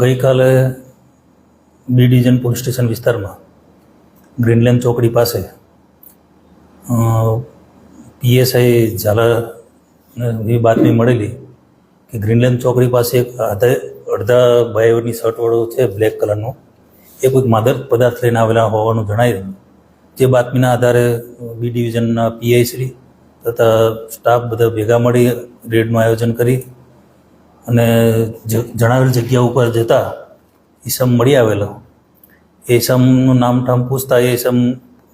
ગઈકાલે B division police station વિસ્તારમાં Greenland ચોકડી પાસે પીએસઆઈ ઝાલાને એવી બાતમી મળેલી કે ગ્રીનલેન્ડ ચોકડી પાસે એક આધે, અડધા બાયની શર્ટવાળો છે બ્લેક કલરનો. એ કોઈક માદક પદાર્થ લઈને આવેલા હોવાનું જણાયું જે બાતમીના આધારે બી ડિવિઝનના પીઆઈ શ્રી તથા સ્ટાફ બધા ભેગા મળી રેડનું આયોજન કરી અને જણાવેલ જગ્યા ઉપર જતા ઈસમ મળી આવેલો. એ ઈસમનું નામ ઠામ પૂછતા એ ઈસમ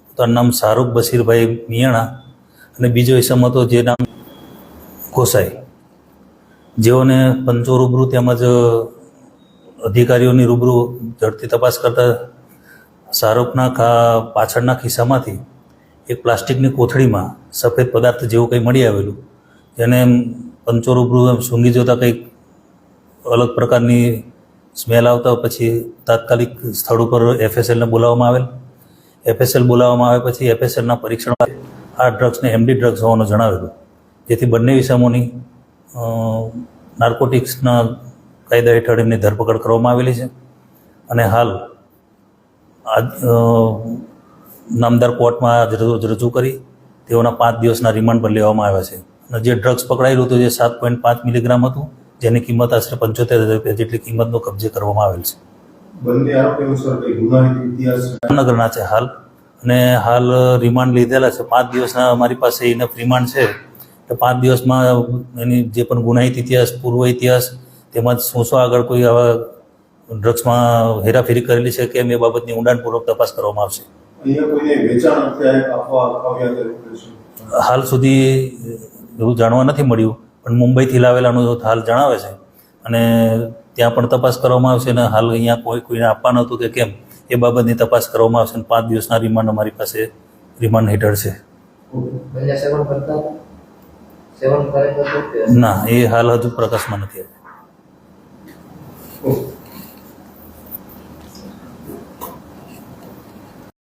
પોતાનું નામ શાહરૂખ બશીરભાઈ મિયાણા અને બીજો ઈસમ હતો જે નામ ગોસાઈ. જેઓને પંચો રૂબરૂ તેમજ અધિકારીઓની રૂબરૂ ઝડપી તપાસ કરતા શાહરૂખના પાછળના ખિસ્સામાંથી એક પ્લાસ્ટિકની કોથળીમાં સફેદ પદાર્થ જેવું કંઈ મળી આવેલું. જેને એમ પંચોરૂબરૂ એમ સૂંઘી જોતાં કંઈક અલગ પ્રકારની સ્મેલ આવતા પછી તાત્કાલિક સ્થળ ઉપર એફએસએલને બોલાવવામાં આવેલ. એફએસએલ બોલાવવામાં આવે પછી એફએસએલના પરીક્ષણ આ ડ્રગ્સને એમડી ડ્રગ્સ હોવાનું જણાવેલું. જેથી બંને વિષમોની નાર્કોટિક્સના કાયદા હેઠળ એમની ધરપકડ કરવામાં આવેલી છે. અને હાલ આજ નામદાર કોર્ટમાં રજૂ કરી. તેઓના પાંચ દિવસના રિમાન્ડ પર લેવામાં આવ્યા છે. અને જે ડ્રગ્સ પકડાયેલું હતું જે સાત પોઈન્ટ પાંચ મિલીગ્રામ હતું જેની કિંમત આશરે પંચોતેર હજાર રૂપિયા જેટલી કિંમતનો કબજે કરવામાં આવેલ છે. જામનગરના છે હાલ. અને હાલ રિમાન્ડ લીધેલા છે. પાંચ દિવસના અમારી પાસે ઇનફ રિમાન્ડ છે. તો પાંચ દિવસમાં એની જે પણ ગુનાહિત ઇતિહાસ પૂર્વ ઇતિહાસ તેમજ શું શું આગળ કોઈ આવા ડ્રગ્સમાં હેરાફેરી કરેલી છે કેમ એ બાબતની ઊંડાણપૂર્વક તપાસ કરવામાં આવશે. હાલ સુધી એવું જાણવા નથી મળ્યું પણ મુંબઈથી લાવેલાનું હાલ જણાવે છે. અને ત્યાં પણ તપાસ કરવામાં આવશે અને હાલ અહીંયા કોઈ કોઈને આપવાનું હતું કે કેમ એ બાબતની તપાસ કરવામાં આવશે અને પાંચ દિવસના રિમાન્ડ અમારી પાસે રિમાન્ડ હેઠળ છે. ના એ હાલ હજુ પ્રકાશમાં નથી આવ્યું.